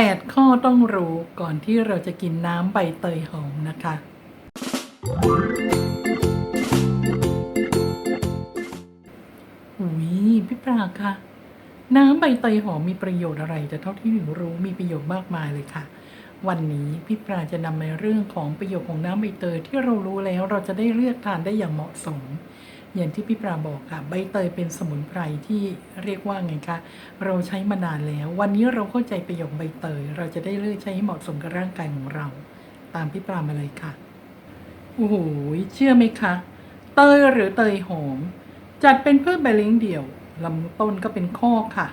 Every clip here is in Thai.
8 ข้อต้องรู้ก่อนที่เราจะกินน้ำใบเตยหอมนะคะ อุ้ยพี่ปราคะน้ำใบเตยหอมมีประโยชน์อะไร แต่เท่าที่หนูรู้มีประโยชน์มากมายเลยค่ะ วันนี้พี่ปราจะนำในเรื่องของประโยชน์ของน้ำใบเตยที่เรารู้แล้วเราจะได้เลือกทานได้อย่างเหมาะสม อย่างที่พี่ปราบอกค่ะ ใบเตยเป็นสมุนไพรที่เรียกว่าไงคะเราใช้มานานแล้ว วันนี้เราเข้าใจประโยชน์ใบเตย เราจะได้เลือกใช้ให้เหมาะสมกับร่างกายของเรา ตามพี่ปรามาเลยค่ะโอ้โหเชื่อไหมคะ เตยหรือเตยหอม จัดเป็นพืชใบเลี้ยงเดี่ยวลำต้นก็เป็นข้อค่ะ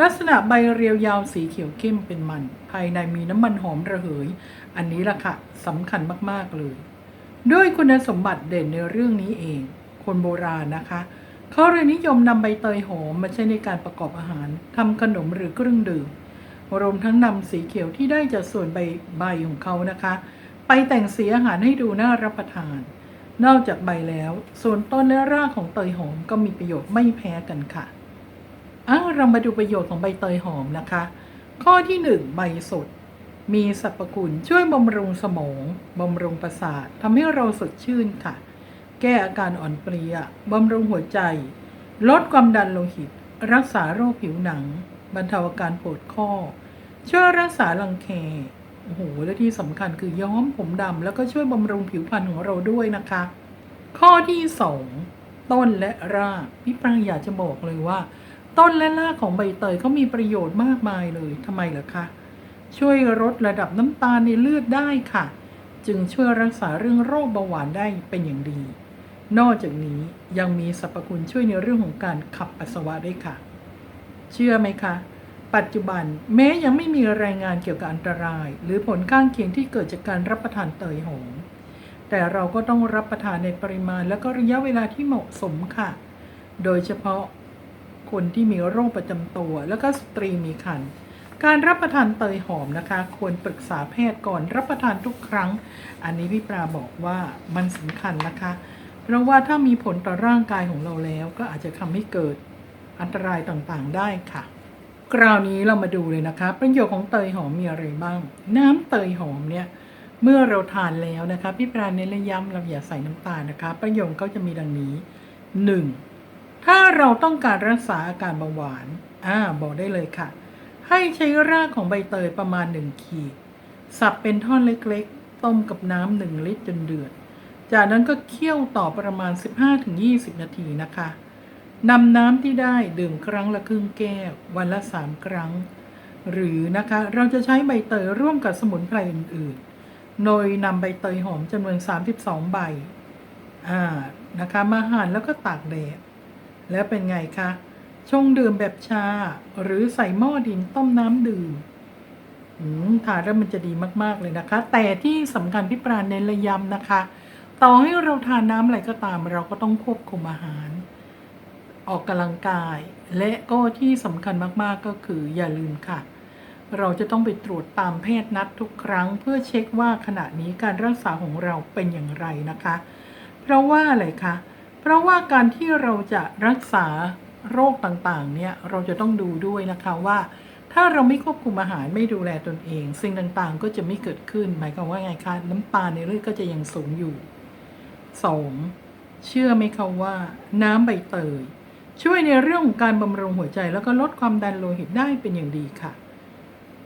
ลักษณะใบเรียวยาวสีเขียวเข้มเป็นมัน ภายในมีน้ำมันหอมระเหย อันนี้ล่ะค่ะสำคัญมากๆเลย ด้วยคุณสมบัติเด่นในเรื่องนี้เอง คนโบราณนะคะเขาเลยนิยมนำใบเตยหอมมาใช้ในการประกอบอาหารทำขนมหรือเครื่องดื่มรวมทั้งนำสีเขียวที่ได้จากส่วนใบใบของเขานะคะ ไปแต่งสีอาหารให้ดูน่ารับประทาน นอกจากใบแล้ว ส่วนต้นและรากของเตยหอมก็มีประโยชน์ไม่แพ้กันค่ะอ้าเรามาดูประโยชน์ของใบเตยหอมนะคะ ข้อที่หนึ่งใบสด มีสรรพคุณช่วยบำรุงสมองบำรุงประสาททำให้เราสดชื่นค่ะ แก้อาการอ่อนเพลียบำรุงหัวใจ ลดความดันโลหิต รักษาโรคผิวหนัง บรรเทาอาการปวดข้อ ช่วยรักษารังแคโอ้โหและที่สำคัญคือย้อมผมดำแล้วก็ช่วยบำรุงผิวพรรณของเราด้วยนะคะ ข้อที่สองต้นและรากพี่ปรางอยากจะบอกเลยว่า ต้นและรากของใบเตยเขามีประโยชน์มากมายเลยทำไมล่ะคะช่วยลดระดับน้ำตาลในเลือดได้ค่ะ จึงช่วยรักษาเรื่องโรคเบาหวานได้เป็นอย่างดี นอกจากนี้ยังมีสรรพคุณช่วยในเรื่องของการขับปัสสาวะด้วยค่ะ เชื่อไหมคะ ปัจจุบันแม้ยังไม่มีรายงานเกี่ยวกับอันตราย หรือผลข้างเคียงที่เกิดจากการรับประทานเตยหอมแต่เราก็ต้องรับประทานในปริมาณและก็ระยะเวลาที่เหมาะสมค่ะ โดยเฉพาะคนที่มีโรคประจำตัว แล้วก็สตรีมีครรภ์การรับประทานเตยหอมนะคะ ควรปรึกษาแพทย์ก่อนรับประทานทุกครั้ง อันนี้พี่ปราบอกว่ามันสำคัญนะคะ เพราะว่าถ้ามีผลต่อร่างกายของเราแล้ว ก็อาจจะทำให้เกิดอันตรายต่างๆได้ค่ะ คราวนี้เรามาดูเลยนะคะ ประโยชน์ของเตยหอมมีอะไรบ้าง น้ำเตยหอมเนี่ยเมื่อเราทานแล้วนะคะพี่ปราณเน้นและย้ำเราอย่าใส่น้ำตาลนะคะ ประโยชน์เขาจะมีดังนี้ 1. ถ้าเราต้องการรักษาอาการเบาหวานอ่าบอกได้เลยค่ะ ให้ใช้รากของใบเตยประมาณ 1 ขีด สับเป็นท่อนเล็กๆ ต้มกับน้ำหนึ่งลิตรจนเดือด จากนั้นก็เคี่ยวต่อประมาณ 15-20 นาทีนะคะนำน้ำที่ได้ดื่มครั้งละครึ่งแก้ว วันละ 3 ครั้ง หรือนะคะเราจะใช้ใบเตยร่วมกับสมุนไพรอื่นๆ โดยนำใบเตยหอมจำนวน 32 ใบอ่านะคะมาหั่นแล้วก็ตากแดดแล้วเป็นไงคะชงดื่มแบบชา หรือใส่หม้อดินต้มน้ำดื่มอืมทานแล้วมันจะดีมากๆเลยนะคะ แต่ที่สำคัญพี่ปราณเน้นระยำนะคะ ต่อให้เราทานน้ำอะไรก็ตาม เราก็ต้องควบคุมอาหาร ออกกำลังกาย และก็ที่สำคัญมากๆก็คืออย่าลืมค่ะ เราจะต้องไปตรวจตามแพทย์นัดทุกครั้ง เพื่อเช็คว่าขณะนี้การรักษาของเราเป็นอย่างไรนะคะ เพราะว่าอะไรคะเพราะว่าการที่เราจะรักษาโรคต่างๆ เนี่ยเราจะต้องดูด้วยนะคะว่าถ้าเราไม่ควบคุมอาหารไม่ดูแลตนเอง สิ่งต่างๆ ก็จะไม่เกิดขึ้น หมายความว่าไงคะ น้ำตาลในเลือดก็จะยังสูงอยู่ 2. เชื่อไหมคะว่าน้ำใบเตย ช่วยในเรื่องของการบำรุงหัวใจแล้วก็ลดความดันโลหิตได้เป็นอย่างดีค่ะ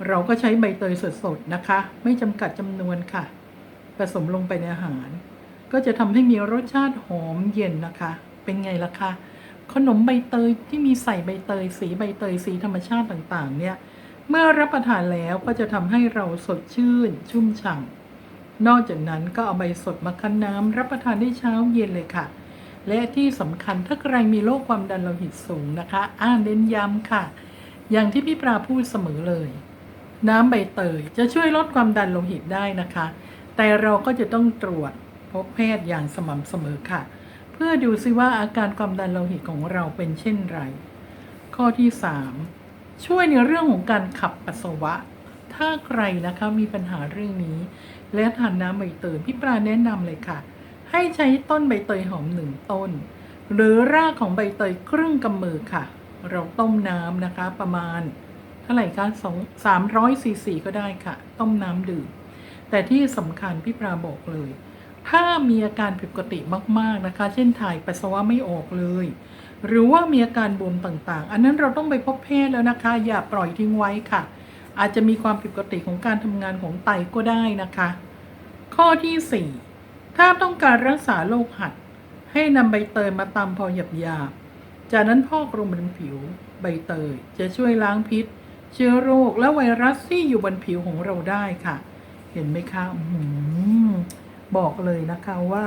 เราก็ใช้ใบเตยสดๆนะคะ ไม่จำกัดจำนวนค่ะ ผสมลงไปในอาหาร ก็จะทำให้มีรสชาติหอมเย็นนะคะ เป็นไงล่ะคะขนมใบเตยที่มีใส่ใบเตย สีใบเตยสีธรรมชาติต่างๆ เนี่ย เมื่อรับประทานแล้วก็จะทำให้เราสดชื่น ชุ่มฉ่ำ นอกจากนั้นก็เอาใบสดมาคั้นน้ำรับประทานได้เช้าเย็นเลยค่ะ และที่สำคัญถ้าใครมีโรคความดันโลหิตสูงนะคะ อ่านเน้นย้ำค่ะ อย่างที่พี่ปราพูดเสมอเลย น้ำใบเตยจะช่วยลดความดันโลหิตได้นะคะ แต่เราก็จะต้องตรวจพบแพทย์อย่างสม่ำเสมอค่ะ เพื่อดูซิว่าอาการความดันโลหิตของเราเป็นเช่นไร ข้อที่ 3 ช่วยในเรื่องของการขับปัสสาวะ ถ้าใครนะคะมีปัญหาเรื่องนี้ และทานน้ำใบเตยพี่ปราแนะนำเลยค่ะ ให้ใช้ต้นใบเตยหอมหนึ่งต้น หรือรากของใบเตยครึ่งกำมือค่ะ เราต้มน้ำนะคะประมาณเท่าไหร่คะสองสามร้อยซีซีก็ได้ค่ะ ต้มน้ำดื่ม แต่ที่สำคัญพี่ปราบอกเลย ถ้ามีอาการผิดปกติมากๆนะคะ เช่นถ่ายปัสสาวะไม่ออกเลยหรือว่ามีอาการบวมต่างๆ อันนั้นเราต้องไปพบแพทย์แล้วนะคะ อย่าปล่อยทิ้งไว้ค่ะ อาจจะมีความผิดปกติของการทำงานของไตก็ได้นะคะ ข้อที่ 4 ถ้าต้องการรักษาโรคหัด ให้นำใบเตยมาตำพอหยาบๆจากนั้นพอกลงบนผิวใบเตยจะช่วยล้างพิษ เชื้อโรคและไวรัสที่อยู่บนผิวของเราได้ค่ะ เห็นไหมคะอืบอกเลยนะคะว่า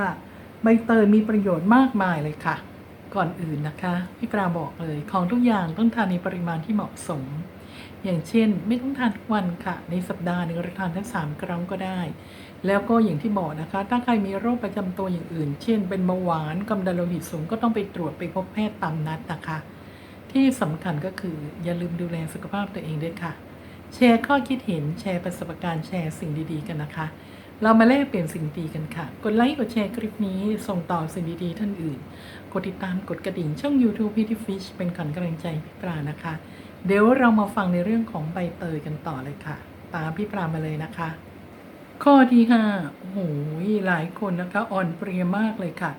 ใบเตยมีประโยชน์มากมายเลยค่ะ ก่อนอื่นนะคะพี่ปราบอกเลย ของทุกอย่างต้องทานในปริมาณที่เหมาะสม อย่างเช่น ไม่ต้องทานทุกวันค่ะ ในสัปดาห์หนึ่งเราทานทั้งสามกรัมก็ได้ แล้วก็อย่างที่บอกนะคะ ถ้าใครมีโรคประจำตัวอย่างอื่น เช่น เป็นเบาหวานความดันโลหิตสูงก็ต้องไปตรวจไปพบแพทย์ตามนัดนะคะ ที่สำคัญก็คืออย่าลืมดูแลสุขภาพตัวเองด้วยค่ะ แชร์ข้อคิดเห็นแชร์ประสบการณ์แชร์สิ่งดีๆ กันนะคะ เรามาแลกเปลี่ยนสิ่งดีกันค่ะ กดไลค์กดแชร์คลิปนี้ส่งต่อสิ่งดีๆ ท่านอื่น กดติดตามกดกระดิ่งช่อง YouTube p t Fish เป็นขวัญกำลังใจพี่ปลานะคะ เดี๋ยวเรามาฟังในเรื่องของใบเตยกันต่อเลยค่ะ ตามพี่ปลามาเลยนะคะ ข้อที่ห้าโอ้โหหลายคนนะคะอ่อนเพลียมากเลยค่ะ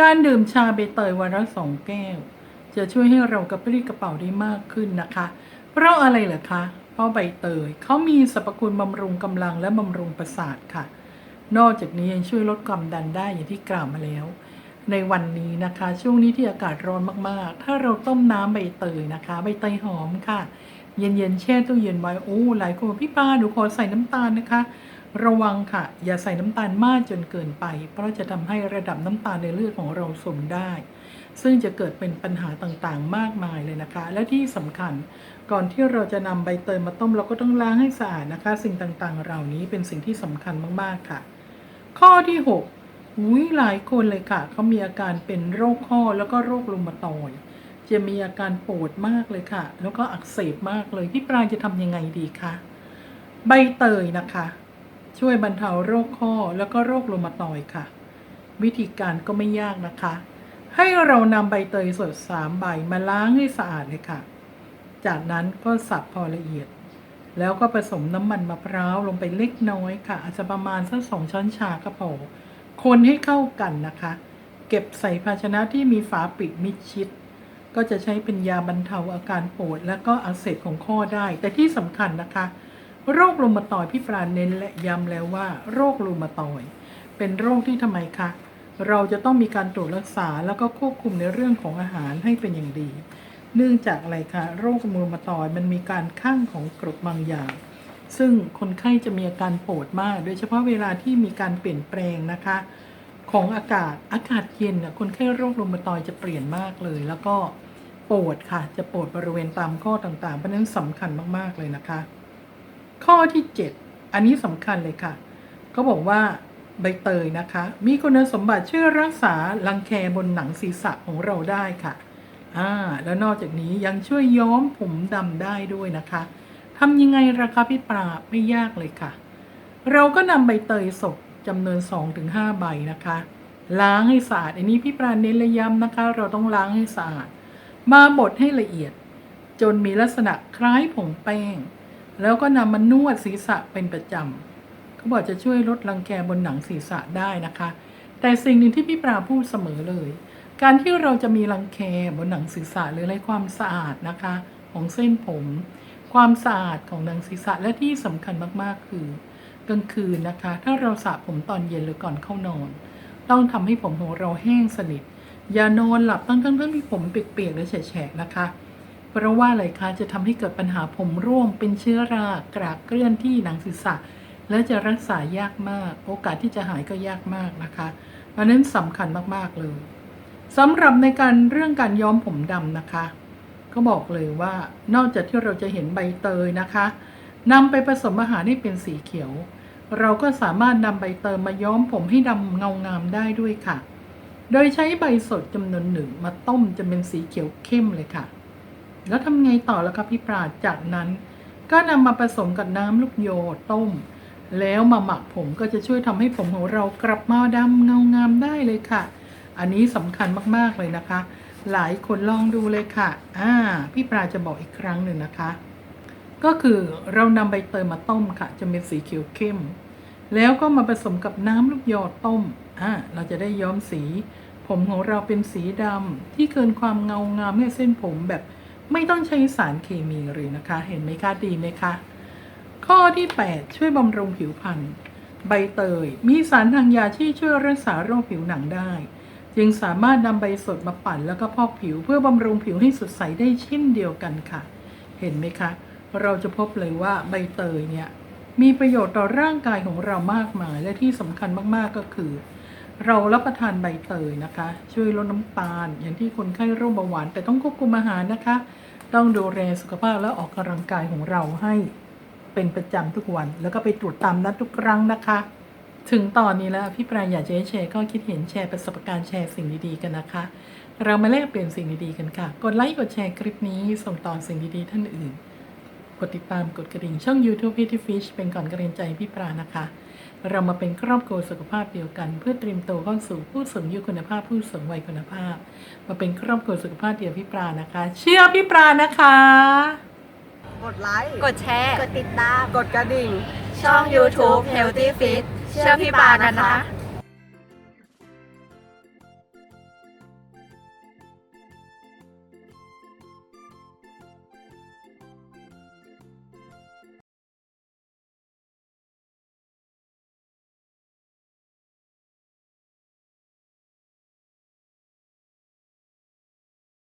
การดื่มชาใบเตยวันละสองแก้ว จะช่วยให้เรากระปรี้กระเป๋าได้มากขึ้นนะคะ เพราะอะไรเหรอคะ เพราะใบเตยเขามีสรรพคุณบำรุงกำลังและบำรุงประสาทค่ะ นอกจากนี้ยังช่วยลดความดันได้อย่างที่กล่าวมาแล้ว ในวันนี้นะคะ ช่วงนี้ที่อากาศร้อนมากๆ ถ้าเราต้มน้ำใบเตยนะคะ ใบเตยหอมค่ะ เย็นๆแช่ตู้เย็นไว้โอ้หลายคนพี่ปาหนูขอใส่น้ำตาลนะคะ ระวังค่ะ อย่าใส่น้ำตาลมากจนเกินไป เพราะจะทำให้ระดับน้ำตาลในเลือดของเราสูงได้ ซึ่งจะเกิดเป็นปัญหาต่างๆ มากมายเลยนะคะ และที่สำคัญก่อนที่เราจะนำใบเตยมาต้มเราก็ต้องล้างให้สะอาดนะคะ สิ่งต่างๆ เหล่านี้เป็นสิ่งที่สำคัญมากๆค่ะ ข้อที่ 6 อุ้ยหลายคนเลยค่ะเขามีอาการเป็นโรคข้อแล้วก็โรครุมาตอยจะมีอาการปวดมากเลยค่ะ แล้วก็อักเสบมากเลยพี่ปรางจะทำยังไงดีคะใบเตยนะคะ ช่วยบรรเทาโรคข้อแล้วก็โรครุมาตอยค่ะ วิธีการก็ไม่ยากนะคะ ให้เรานำใบเตยสดสามใบมาล้างให้สะอาดเลยค่ะ จากนั้นก็สับพอละเอียด แล้วก็ผสมน้ำมันมะพร้าวลงไปเล็กน้อยค่ะ อาจจะประมาณสักสองช้อนชาก็พอ คนให้เข้ากันนะคะ เก็บใส่ภาชนะที่มีฝาปิดมิดชิด ก็จะใช้เป็นยาบรรเทาอาการปวดและก็อักเสบของข้อได้ แต่ที่สำคัญนะคะ โรครูมาตอยพี่ปราณเน้นและย้ำแล้วว่า โรครูมาตอย เป็นโรคที่ทำไมคะเราจะต้องมีการตรวจรักษาแล้วก็ควบคุมในเรื่องของอาหารให้เป็นอย่างดี เนื่องจากอะไรคะโรครูมาตอยมันมีการข้างของกรดบางอย่าง ซึ่งคนไข้จะมีอาการปวดมาก โดยเฉพาะเวลาที่มีการเปลี่ยนแปลงนะคะ ของอากาศอากาศเย็นน่ะคนไข้โรครูมตอยจะเปลี่ยนมากเลย แล้วก็ปวดค่ะ จะปวดบริเวณตามข้อต่างๆเพราะนั้นสำคัญมากๆเลยนะคะ ข้อที่ 7 อันนี้สำคัญเลยค่ะก็บอกว่าใบเตยนะคะ มีคุณสมบัติช่วยรักษารังแคบนหนังศีรษะของเราได้ค่ะอ่าแล้วนอกจากนี้ยังช่วยย้อมผมดำได้ด้วยนะคะ ทำยังไงราคาพี่ปราบไม่ยากเลยค่ะ เราก็นำใบเตยสดจำนวน 2-5 ใบนะคะ ล้างให้สะอาด อันนี้พี่ปราเน้นและย้ำนะคะ เราต้องล้างให้สะอาด มาบดให้ละเอียด จนมีลักษณะคล้ายผงแป้ง แล้วก็นำมานวดศีรษะเป็นประจำเขาบอกจะช่วยลดรังแคบนหนังศีรษะได้นะคะ แต่สิ่งหนึ่งที่พี่ปราพูดเสมอเลย การที่เราจะมีรังแคบนหนังศีรษะหรืออะไรความสะอาดนะคะ ของเส้นผม ความสะอาดของหนังศีรษะและที่สำคัญมากๆ คือกลางคืนนะคะ ถ้าเราสระผมตอนเย็นหรือก่อนเข้านอน ต้องทำให้ผมของเราแห้งสนิท อย่านอนหลับตั้งทั้งทั้งที่ผมเปียกๆหรือแฉะๆนะคะ เพราะว่าอะไรคะจะทำให้เกิดปัญหาผมร่วงเป็นเชื้อรากรากเกลื่อนที่หนังศีรษะ และจะรักษายากมาก โอกาสที่จะหายก็ยากมากนะคะเพราะฉะนั้นสำคัญมากๆเลยสำหรับในการเรื่องการย้อมผมดำนะคะ ก็บอกเลยว่านอกจากที่เราจะเห็นใบเตยนะคะนำไปผสมอาหารให้เป็นสีเขียว เราก็สามารถนำใบเตยมาย้อมผมให้ดำเงางามได้ด้วยค่ะ โดยใช้ใบสดจำนวนหนึ่งมาต้มจนเป็นสีเขียวเข้มเลยค่ะ แล้วทำไงต่อแล้วครับพี่ปราดจากนั้น ก็นำมาผสมกับน้ำลูกโยต้ม แล้วมาหมักผมก็จะช่วยทำให้ผมของเรากลับมาดำเงางามได้เลยค่ะ อันนี้สำคัญมากๆเลยนะคะ หลายคนลองดูเลยค่ะ อ่า พี่ปราจะบอกอีกครั้งหนึ่งนะคะ ก็คือเรานำใบเตยมาต้มค่ะ จะเป็นสีเขียวเข้ม แล้วก็มาผสมกับน้ำลูกยอต้ม อ่า เราจะได้ย้อมสี ผมของเราเป็นสีดำที่เกินความเงางามให้เส้นผมแบบ ไม่ต้องใช้สารเคมีเลยนะคะ เห็นไหมคะดีไหมคะ ข้อที่ 8 ช่วยบำรุงผิวพรรณ ใบเตย มีสารทางยาที่ช่วยรักษาโรคผิวหนังได้ จึงสามารถนำใบสดมาปั่นแล้วก็พอกผิวเพื่อบำรุงผิวให้สดใสได้เช่นเดียวกันค่ะ เห็นไหมคะ เราจะพบเลยว่าใบเตยเนี่ยมีประโยชน์ต่อร่างกายของเรามากมาย และที่สำคัญมากๆก็คือ เรารับประทานใบเตยนะคะ ช่วยลดน้ำตาล อย่างที่คนไข้โรคเบาหวานแต่ต้องควบคุมอาหารนะคะ ต้องดูแลสุขภาพและออกกำลังกายของเราให้เป็นประจำทุกวัน แล้วก็ไปตรวจตามนัดทุกครั้งนะคะ ถึงตอนนี้แล้วพี่ปรายอยากจะให้แชร์ก็คิดเห็นแชร์ประสบการณ์แชร์สิ่งดีๆกันนะคะ เรามาแลกเปลี่ยนสิ่งดีๆกันค่ะ กดไลค์กดแชร์คลิปนี้ส่งต่อสิ่งดีๆท่านอื่น กดติดตามกดกระดิ่งช่อง YouTube p i t y Fish เป็นก่อนกระเรียนใจพี่ปรานะคะ เรามาเป็นครอบครัวสุขภาพเดียวกัน เพื่อเตรียมตัวเข้าสู่ผู้สูงอายุคุณภาพผู้สูงวัยคุณภาพ มาเป็นครอบครัวสุขภาพเดียวพี่ปรานะคะ เชื่อพี่ปรานะคะ กดไลค์ กดแชร์ กดติดตาม กดกระดิ่ง ช่อง YouTube Healthy Fit เชื่อพี่ปานะคะ